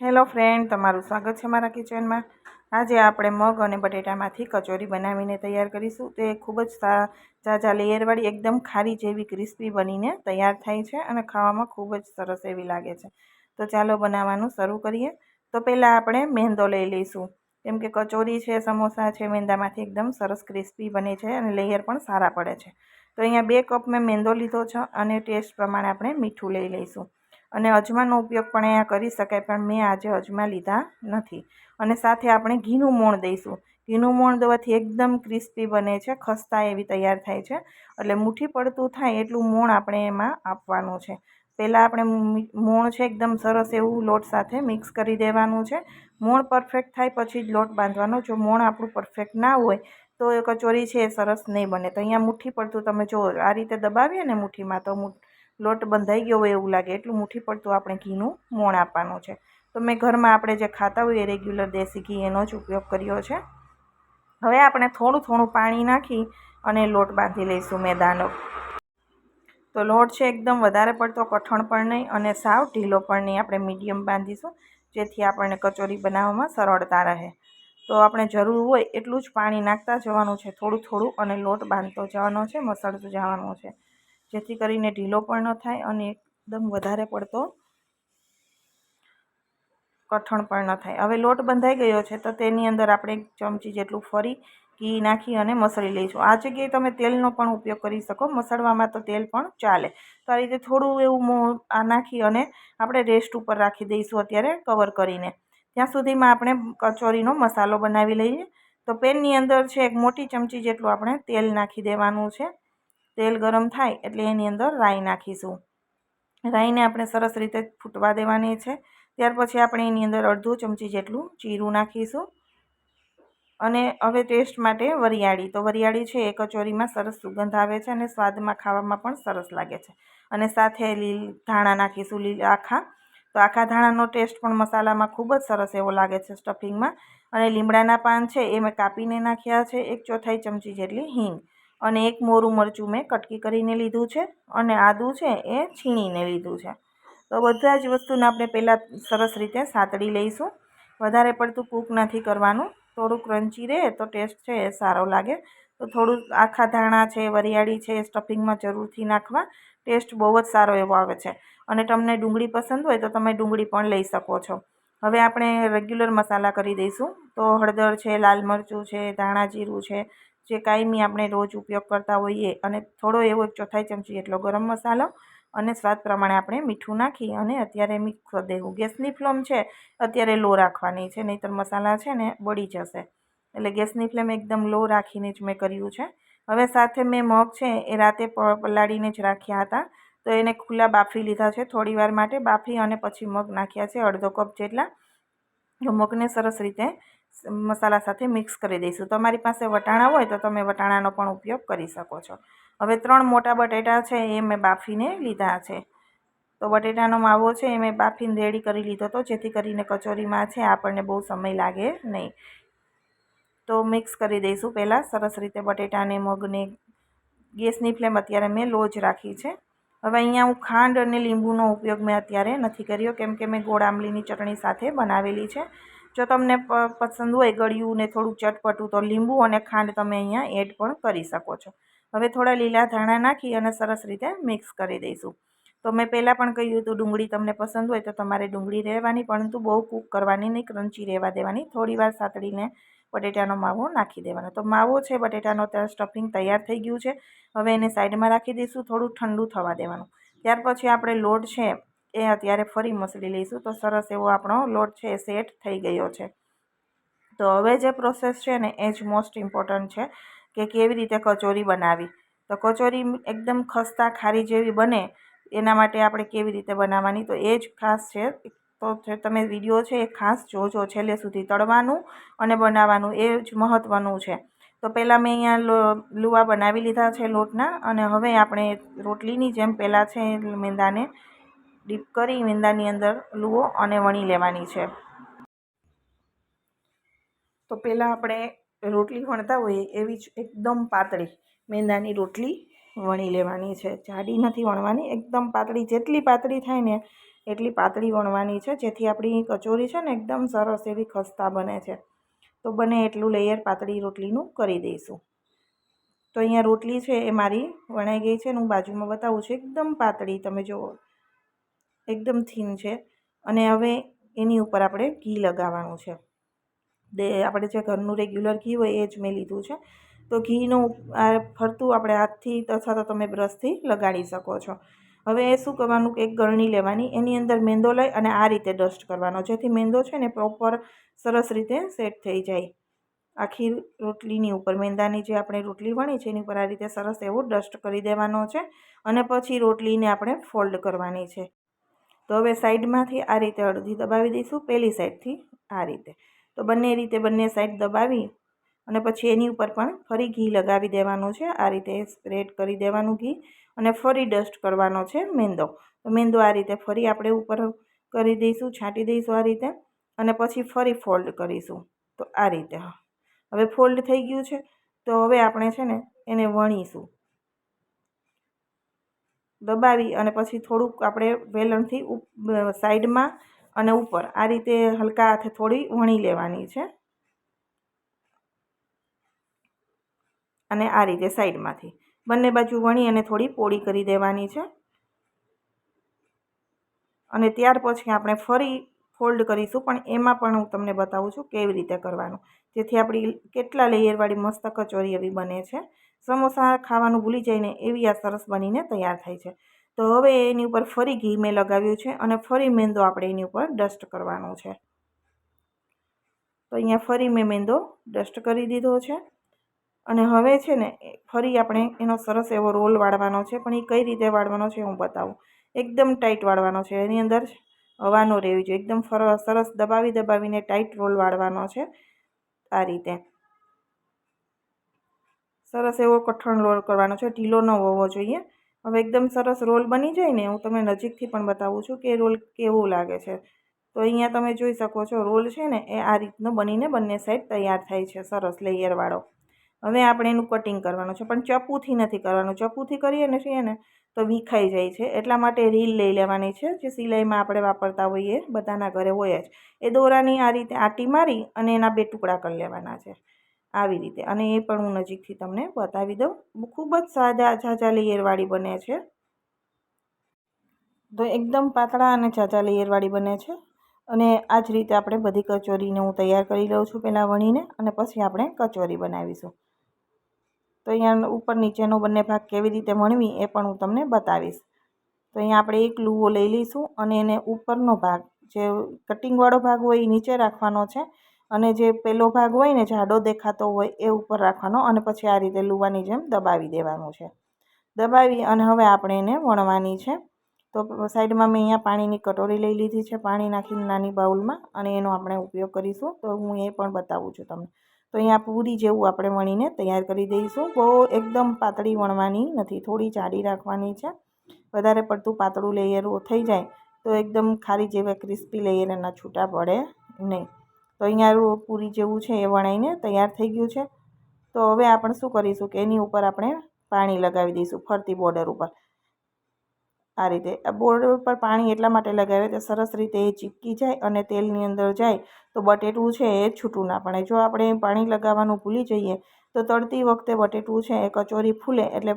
Hello friend, તમારું સ્વાગત છે મારા કિચનમાં. આજે આપણે મગ અને બટેટામાંથી કચોરી બનાવીને તૈયાર કરીશું. તે ખૂબ જ ઝાઝા લેયરવાળી, એકદમ ખારી જેવી ક્રિસ્પી બનીને તૈયાર થાય છે અને ખાવામાં ખૂબ જ સરસ એવી લાગે છે. તો ચાલો બનાવવાનું શરૂ કરીએ. તો પહેલાં આપણે મેંદો લઈ લઈશું. કેમ કે કચોરી છે, સમોસા છે, મેંદામાંથી એકદમ સરસ ક્રિસ્પી બને છે અને લેયર પણ સારા પડે છે. તો અહીંયા બે કપ મેં મેંદો લીધો છે અને ટેસ્ટ પ્રમાણે આપણે મીઠું લઈ લઈશું. અને અજમાનો ઉપયોગ પણ અહીંયા કરી શકાય, પણ મેં આજે અજમા લીધા નથી. અને સાથે આપણે ઘીનું મોણ દઈશું. ઘીનું મોણ દેવાથી એકદમ ક્રિસ્પી બને છે, ખસ્તા એવી તૈયાર થાય છે. એટલે મુઠ્ઠી પડતું થાય એટલું મોણ આપણે એમાં આપવાનું છે. પહેલાં આપણે મોણ છે એકદમ સરસ એવું લોટ સાથે મિક્સ કરી દેવાનું છે. મોણ પરફેક્ટ થાય પછી જ લોટ બાંધવાનો. જો મોણ આપણું પરફેક્ટ ના હોય, તો એ કચોરી છે એ સરસ નહીં બને. તો અહીંયા મુઠ્ઠી પડતું તમે જો આ રીતે દબાવીએ ને મુઠ્ઠીમાં, તો લોટ બંધાઈ ગયો હોય એવું લાગે. એટલું મુઠ્ઠી પડતું આપણે ઘીનું મોણ આપવાનું છે. તો મેં ઘરમાં આપણે જે ખાતા હોઈએ, રેગ્યુલર દેશી ઘી, એનો જ ઉપયોગ કર્યો છે. હવે આપણે થોડું થોડું પાણી નાખી અને લોટ બાંધી લઈશું મેદાનો. તો લોટ છે એકદમ વધારે પડતો કઠણ પણ નહીં અને સાવ ઢીલો પણ નહીં. આપણે મીડિયમ બાંધીશું, જેથી આપણને કચોરી બનાવવામાં સરળતા રહે. તો આપણે જરૂર હોય એટલું જ પાણી નાખતા જવાનું છે. થોડું થોડું અને લોટ બાંધતો જવાનો છે, મસળતું જવાનું છે. જેથી કરીને ઢીલો પણ ન થાય અને એકદમ વધારે પડતો કઠણ પણ ન થાય. હવે લોટ બંધાઈ ગયો છે તો તેની અંદર આપણે એક ચમચી જેટલું ફરી ઘી નાખી અને મસળી લઈશું. આ જગ્યાએ તમે તેલનો પણ ઉપયોગ કરી શકો. મસળવામાં તો તેલ પણ ચાલે. તો આ રીતે થોડું એવું આ નાખી અને આપણે રેસ્ટ ઉપર રાખી દઈશું અત્યારે કવર કરીને. ત્યાં સુધીમાં આપણે કચોરીનો મસાલો બનાવી લઈએ. તો પેનની અંદર છે એક મોટી ચમચી જેટલું આપણે તેલ નાખી દેવાનું છે. તેલ ગરમ થાય એટલે એની અંદર રાઈ નાખીશું. રાઈને આપણે સરસ રીતે ફૂટવા દેવાની છે. ત્યાર પછી આપણે એની અંદર અડધું ચમચી જેટલું જીરું નાખીશું. અને હવે ટેસ્ટ માટે વરિયાળી. તો વરિયાળી છે એ કચોરીમાં સરસ સુગંધ આવે છે અને સ્વાદમાં ખાવામાં પણ સરસ લાગે છે. અને સાથે લીલ ધાણા નાખીશું, લીલ આખા. તો આખા ધાણાનો ટેસ્ટ પણ મસાલામાં ખૂબ જ સરસ એવો લાગે છે સ્ટફિંગમાં. અને લીમડાના પાન છે એ મેં કાપીને નાખ્યા છે એક ચોથાઈ ચમચી જેટલી હિંગ. અને એક મોરું મરચું મેં કટકી કરીને લીધું છે અને આદું છે એ છીણીને લીધું છે. તો બધા જ વસ્તુને આપણે પહેલાં સરસ રીતે સાતડી લઈશું. વધારે પડતું કૂક નથી કરવાનું. થોડું ક્રન્ચી રહે તો ટેસ્ટ છે, એ સારો લાગે. તો થોડું આખા ધાણા છે, વરિયાળી છે એ સ્ટફિંગમાં જરૂરથી નાખવા. ટેસ્ટ બહુ જ સારો એવો આવે છે. અને તમને ડુંગળી પસંદ હોય તો તમે ડુંગળી પણ લઈ શકો છો. હવે આપણે રેગ્યુલર મસાલા કરી દઈશું. તો હળદર છે, લાલ મરચું છે, ધાણા જીરું છે જે કાયમી આપણે રોજ ઉપયોગ કરતા હોઈએ અને થોડો એવો એક ચોથાઈ ચમચી એટલો ગરમ મસાલો અને સ્વાદ પ્રમાણે આપણે મીઠું નાખી અને અત્યારે મિક્સ દેવું ગેસની ફ્લેમ છે, અત્યારે લો રાખવાની છે, નહીંતર મસાલા છે ને બળી જશે. એટલે ગેસની ફ્લેમ એકદમ લો રાખીને જ મેં કર્યું છે. હવે સાથે મેં મગ છે એ રાતે પલાળીને જ રાખ્યા હતા. તો એને ખુલ્લા બાફી લીધા છે. થોડી વાર માટે બાફી અને પછી મગ નાખ્યા છે, અડધો કપ જેટલા. મગને સરસ રીતે મસાલા સાથે મિક્સ કરી દઈશું. તમારી પાસે વટાણા હોય તો તમે વટાણાનો પણ ઉપયોગ કરી શકો છો. હવે ત્રણ મોટા બટેટા છે એ મેં બાફીને લીધા છે. તો બટેટાનો માવો છે એ મેં બાફીને રેડી કરી લીધો હતો જેથી કરીને કચોરીમાં છે આપણને બહુ સમય લાગે નહીં. તો મિક્સ કરી દઈશું પહેલાં. સરસ રીતે બટેટાને, મગને, ગેસની ફ્લેમ અત્યારે મેં લો જ રાખી છે. હવે અહીંયા હું ખાંડ અને લીંબુનો ઉપયોગ મેં અત્યારે નથી કર્યો કેમ કે મેં ગોળ આંબલીની ચટણી સાથે બનાવેલી છે. જો તમને પસંદ હોય ગળ્યું ને થોડુંક ચટપટું, તો લીંબુ અને ખાંડ તમે અહીંયા એડ પણ કરી શકો છો. હવે થોડા લીલા ધાણા નાખી અને સરસ રીતે મિક્સ કરી દઈશું. તો મેં પહેલાં પણ કહ્યું હતું, ડુંગળી તમને પસંદ હોય તો તમારે ડુંગળી રહેવાની, પરંતુ બહુ કૂક કરવાની નહીં ક્રંચી રહેવા દેવાની. થોડીવાર સાતળીને બટેટાનો માવો નાખી દેવાનો. તો માવો છે, બટેટાનો ત્યાં સ્ટફિંગ તૈયાર થઈ ગયું છે. હવે એને સાઈડમાં રાખી દઈશું, થોડું ઠંડુ થવા દેવાનું. ત્યાર પછી આપણે લોટ છે એ અત્યારે ફરી મસળી લઈશું. તો સરસ એવો આપણો લોટ છે એ સેટ થઈ ગયો છે. તો હવે જે પ્રોસેસ છે ને, એ જ મોસ્ટ ઇમ્પોર્ટન્ટ છે કે કેવી રીતે કચોરી બનાવી. તો કચોરી એકદમ ખસ્તા ખારી જેવી બને, એના માટે આપણે કેવી રીતે બનાવવાની? તો એ જ ખાસ છે. તો તમે વીડિયો છે એ ખાસ જોજો છેલ્લે સુધી. તળવાનું અને બનાવવાનું એ જ મહત્ત્વનું છે. તો પહેલાં મેં અહીંયા લુવા બનાવી લીધા છે લોટના અને હવે આપણે રોટલીની જેમ પહેલાં છે મેંદાને ડીપ કરી મેંદાની અંદર લુઓ અને વણી લેવાની છે. તો પહેલાં આપણે રોટલી વણતા હોઈએ એવી જ એકદમ પાતળી મેંદાની રોટલી વણી લેવાની છે. જાડી નથી વણવાની, એકદમ પાતળી જેટલી પાતળી થાય ને એટલી પાતળી વણવાની છે, જેથી આપણી કચોરી છે ને એકદમ સરસ એવી ખસ્તા બને છે. તો બને એટલું લેયર પાતળી રોટલીનું કરી દઈશું. તો અહીંયા રોટલી છે એ મારી વણાઈ ગઈ છે અને હું બાજુમાં બતાવું છું, એકદમ પાતળી. તમે જુઓ એકદમ થીન છે. અને હવે એની ઉપર આપણે ઘી લગાવવાનું છે. દે, આપણે જે ઘરનું રેગ્યુલર ઘી હોય એ જ મેં લીધું છે. તો ઘીનું ફરતું આપણે હાથથી અથવા તો તમે બ્રશથી લગાડી શકો છો. હવે એ શું કરવાનું કે એક ગળણી લેવાની, એની અંદર મેંદો લઈ અને આ રીતે ડસ્ટ કરવાનો. જેથી મેંદો છે ને પ્રોપર સરસ રીતે સેટ થઈ જાય. આખી રોટલીની ઉપર, મેંદાની જે આપણે રોટલી વણી છે એની ઉપર આ રીતે સરસ એવો ડસ્ટ કરી દેવાનો છે. અને પછી રોટલીને આપણે ફોલ્ડ કરવાની છે. તો હવે સાઈડમાંથી આ રીતે અડધી દબાવી દઈશું પહેલી સાઈડથી આ રીતે. તો બંને રીતે બંને સાઈડ દબાવી અને પછી એની ઉપર પણ ફરી ઘી લગાવી દેવાનું છે. આ રીતે સ્પ્રેડ કરી દેવાનું ઘી અને ફરી ડસ્ટ કરવાનો છે મેંદો. તો મેંદો આ રીતે ફરી આપણે ઉપર કરી દઈશું, છાંટી દઈશું આ રીતે અને પછી ફરી ફોલ્ડ કરીશું. તો આ રીતે. હવે ફોલ્ડ થઈ ગયું છે. તો હવે આપણે છે ને એને વણીશું. દબાવી અને પછી થોડુંક આપણે વેલણથી સાઈડમાં અને ઉપર. આ રીતે હલકા હાથે થોડી વણી લેવાની છે. અને આ રીતે સાઈડમાંથી. બંને બાજુ વણી અને થોડી પોળી કરી દેવાની છે. અને ત્યાર પછી આપણે ફરી ફોલ્ડ કરીશું, પણ એમાં પણ હું તમને બતાવું છું કેવી રીતે કરવાનું. જેથી આપણી કેટલા લેયરવાળી મસ્ત કચોરી એવી બને છે. સમોસા ખાવાનું ભૂલી જઈને એવી આ સરસ બનીને તૈયાર થાય છે. તો હવે એની ઉપર ફરી ઘી મેં લગાવ્યું છે અને ફરી મેંદો આપણે એની ઉપર ડસ્ટ કરવાનો છે. તો અહીંયા ફરી મેં મેંદો ડસ્ટ કરી દીધો છે. અને હવે છે ને ફરી આપણે એનો સરસ એવો રોલ વાળવાનો છે, પણ એ કઈ રીતે વાળવાનો છે હું બતાવું. એકદમ ટાઈટ વાળવાનો છે, એની અંદર હવાનો રહેવી જોઈએ. એકદમ સરસ દબાવી દબાવીને ટાઈટ રોલ વાળવાનો છે આ રીતે. સરસ એવો કઠણ રોલ કરવાનો છે, ઢીલો ન હોવો જોઈએ. હવે એકદમ સરસ રોલ બની જાય ને, હું તમને નજીકથી પણ બતાવું છું કે રોલ કેવો લાગે છે. તો અહીંયા તમે જોઈ શકો છો, રોલ છે ને, એ આ રીતનો બનીને બંને સાઈડ તૈયાર થાય છે, સરસ લેયરવાળો હવે આપણે એનું કટિંગ કરવાનું છે, પણ ચપ્પુથી નથી કરવાનું. ચપ્પુથી કરીએ ને છીએ ને, તો વિખાઈ જાય છે. એટલા માટે રીલ લઈ લેવાની છે, જે સિલાઈમાં આપણે વાપરતા હોઈએ, બધાના ઘરે હોય જ. એ દોરાની આ રીતે આટી મારી અને એના બે ટુકડા કરી લેવાના છે. આવી રીતે. અને એ પણ હું નજીકથી તમને બતાવી દઉં. ખૂબ જ સાદા ઝાઝા લેયરવાળી બને છે. તો એકદમ પાતળા અને ઝાઝા લેયરવાળી બને છે. અને આ જ રીતે આપણે બધી કચોરીને હું તૈયાર કરી લઉં છું પહેલાં વણીને અને પછી આપણે કચોરી બનાવીશું. તો અહીંયા ઉપર નીચેનો બંને ભાગ કેવી રીતે વણવી એ પણ હું તમને બતાવીશ. તો અહીંયા આપણે એક લૂવો લઈ લઈશું અને એને ઉપરનો ભાગ, જે કટિંગવાળો ભાગ હોય એ નીચે રાખવાનો છે. અને જે પેલો ભાગ હોય ને, જાડો દેખાતો હોય એ ઉપર રાખવાનો અને પછી આ રીતે લુવાની જેમ દબાવી દેવાનું છે. દબાવી અને હવે આપણે એને વણવાની છે. તો સાઈડમાં મેં અહીંયા પાણીની કટોરી લઈ લીધી છે, પાણી નાખીને નાની બાઉલમાં અને એનો આપણે ઉપયોગ કરીશું. તો હું એ પણ બતાવું છું તમને. તો અહીંયા પૂરી જેવું આપણે વણીને તૈયાર કરી દઈશું. બહુ એકદમ પાતળી વણવાની નથી, થોડી જાડી રાખવાની છે. વધારે પડતું પાતળું લેયર થઈ જાય તો એકદમ ખારી જેવા ક્રિસ્પી લેયર એના છૂટા પડે નહીં. તો અહીંયા પૂરી જેવું છે એ વણાઈને તૈયાર થઈ ગયું છે. તો હવે આપણે શું કરીશું કે એની ઉપર આપણે પાણી લગાવી દઈશું ફરતી બોર્ડર ઉપર. આ રીતે. આ બોર્ડર ઉપર પાણી એટલા માટે લગાવે કે સરસ રીતે એ ચીપકી જાય અને તેલની અંદર જાય તો બટેટું છે એ છૂટું ના પડે. જો આપણે પાણી લગાવવાનું ભૂલી જઈએ તો તળતી વખતે બટેટું છે એ કચોરી ફૂલે એટલે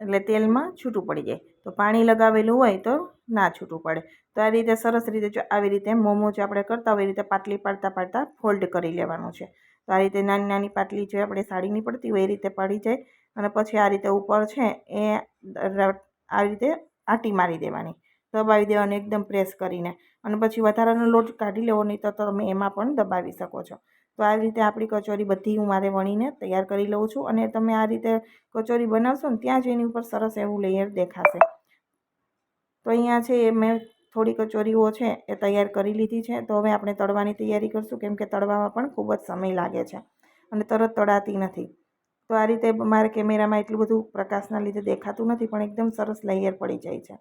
એટલે તેલમાં છૂટું પડી જાય. તો પાણી લગાવેલું હોય તો ના છૂટું પડે. તો આ રીતે સરસ રીતે જો આવી રીતે મોમોજ આપણે કરતા હોય એ રીતે પાટલી પાડતા પાડતા ફોલ્ડ કરી લેવાનું છે. તો આ રીતે નાની નાની પાટલી જે આપણે સાડીની પડતી હોય એ રીતે પડી જાય અને પછી આ રીતે ઉપર છે એ આવી રીતે આંટી મારી દેવાની. દબાવી દેવાની એકદમ પ્રેસ કરીને. અને પછી વધારાનો લોટ કાઢી લેવો નહીં તો તમે એમાં પણ દબાવી શકો છો. તો આ રીતે આપણી કચોરી બધી હું મારે વણીને તૈયાર કરી લઉં છું અને તમે આ રીતે કચોરી બનાવશો ને ત્યાં જ એની ઉપર સરસ એવું લેયર દેખાશે. તો અહીંયા છે એ મેં થોડી કચોરીઓ છે એ તૈયાર કરી લીધી છે. તો હવે આપણે તળવાની તૈયારી કરશું કેમ કે તળવામાં પણ ખૂબ જ સમય લાગે છે અને તરત તળાતી નથી. તો આ રીતે મારે કેમેરામાં એટલું બધું પ્રકાશના લીધે દેખાતું નથી પણ એકદમ સરસ લેયર પડી જાય છે.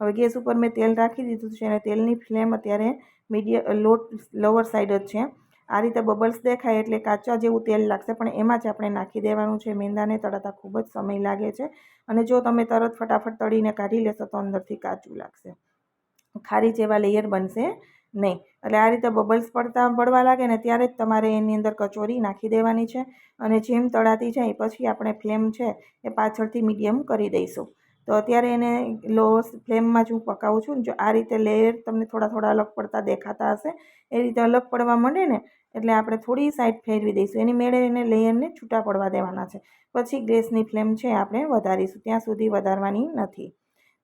હવે ગેસ ઉપર મેં તેલ રાખી દીધું છે અને તેલની ફ્લેમ અત્યારે મીડિયમ લોટ લોવર સાઈડ જ છે. આ રીતે બબલ્સ દેખાય એટલે કાચા જેવું તેલ લાગશે, પણ એમાં જ આપણે નાખી દેવાનું છે. મેંદાને તળાતા ખૂબ જ સમય લાગે છે અને જો તમે તરત ફટાફટ તળીને કાઢી લેશો તો અંદરથી કાચું લાગશે. ખારી જેવા લેયર બનશે નહીં. એટલે આ રીતે બબલ્સ પડતા પડવા લાગે ને ત્યારે જ તમારે એની અંદર કચોરી નાખી દેવાની છે અને જેમ તળાતી જાય પછી આપણે ફ્લેમ છે એ પાછળથી મીડિયમ કરી દઈશું. તો અત્યારે એને લો ફ્લેમમાં જ હું પકાવું છું જો આ રીતે લેયર તમને થોડા થોડા અલગ પડતા દેખાતા હશે, એ રીતે અલગ પડવા માંડે ને એટલે આપણે થોડી સાઈડ ફેરવી દઈશું. એની મેળે એને લેયરને છૂટા પડવા દેવાના છે. પછી ગેસની ફ્લેમ છે આપણે વધારીશું. ત્યાં સુધી વધારવાની નથી.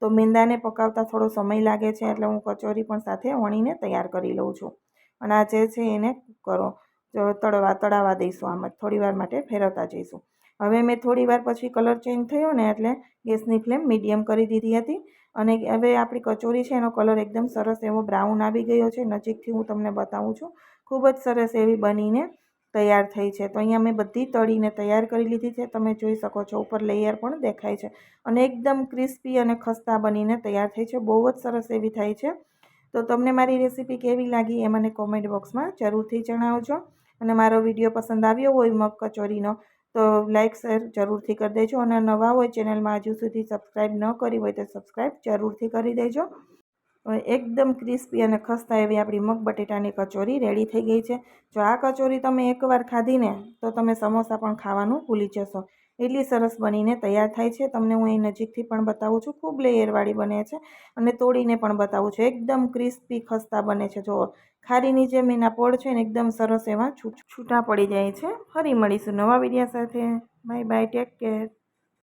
તો મેંદાને પકાવતા થોડો સમય લાગે છે એટલે હું કચોરી પણ સાથે વણીને તૈયાર કરી લઉં છું. અને આ જે છે એને કરો. તળવા તળાવા દઈશું આમ જ થોડીવાર માટે ફેરવતા જઈશું. હવે મેં થોડીવાર પછી કલર ચેન્જ થયો ને એટલે ગેસની ફ્લેમ મીડિયમ કરી દીધી હતી અને હવે આપણી કચોરી છે એનો કલર એકદમ સરસ એવો બ્રાઉન આવી ગયો છે. નજીકથી હું તમને બતાવું છું. ખૂબ જ સરસ એવી બનીને તૈયાર થઈ છે. તો અહીંયા મેં બધી તળીને તૈયાર કરી લીધી છે. તમે જોઈ શકો છો, ઉપર લેયર પણ દેખાય છે. અને એકદમ ક્રિસ્પી અને ખસ્તા બનીને તૈયાર થઈ છે. બહુ જ સરસ એવી થાય છે. તો તમને મારી રેસીપી કેવી લાગી એ મને કોમેન્ટ બોક્સમાં જરૂરથી જણાવજો. અને મારો વીડિયો પસંદ આવ્યો હોય મગ કચોરીનો તો લાઇક શેર જરૂરથી કરી દેજો. અને નવા હોય ચેનલમાં હજુ સુધી સબસ્ક્રાઈબ ન કરી હોય તો સબસ્ક્રાઈબ જરૂરથી કરી દેજો. એકદમ ક્રિસ્પી અને ખસ્તા એવી આપણી મગ બટેટાની કચોરી રેડી થઈ ગઈ છે. જો આ કચોરી તમે એકવાર ખાધીને, તો તમે સમોસા પણ ખાવાનું ભૂલી જશો. એટલી સરસ બનીને તૈયાર થાય છે. તમને હું અહીં નજીકથી પણ બતાવું છું. ખૂબ લેયરવાળી બને છે અને તોડીને પણ બતાવું છું. એકદમ ક્રિસ્પી ખસ્તા બને છે. જો ખારીની જેમ એના પોળ છે ને એકદમ સરસ એવા છૂટા પડી જાય છે. ફરી મળીશું નવા વિડીયા સાથે. Bye bye, take care.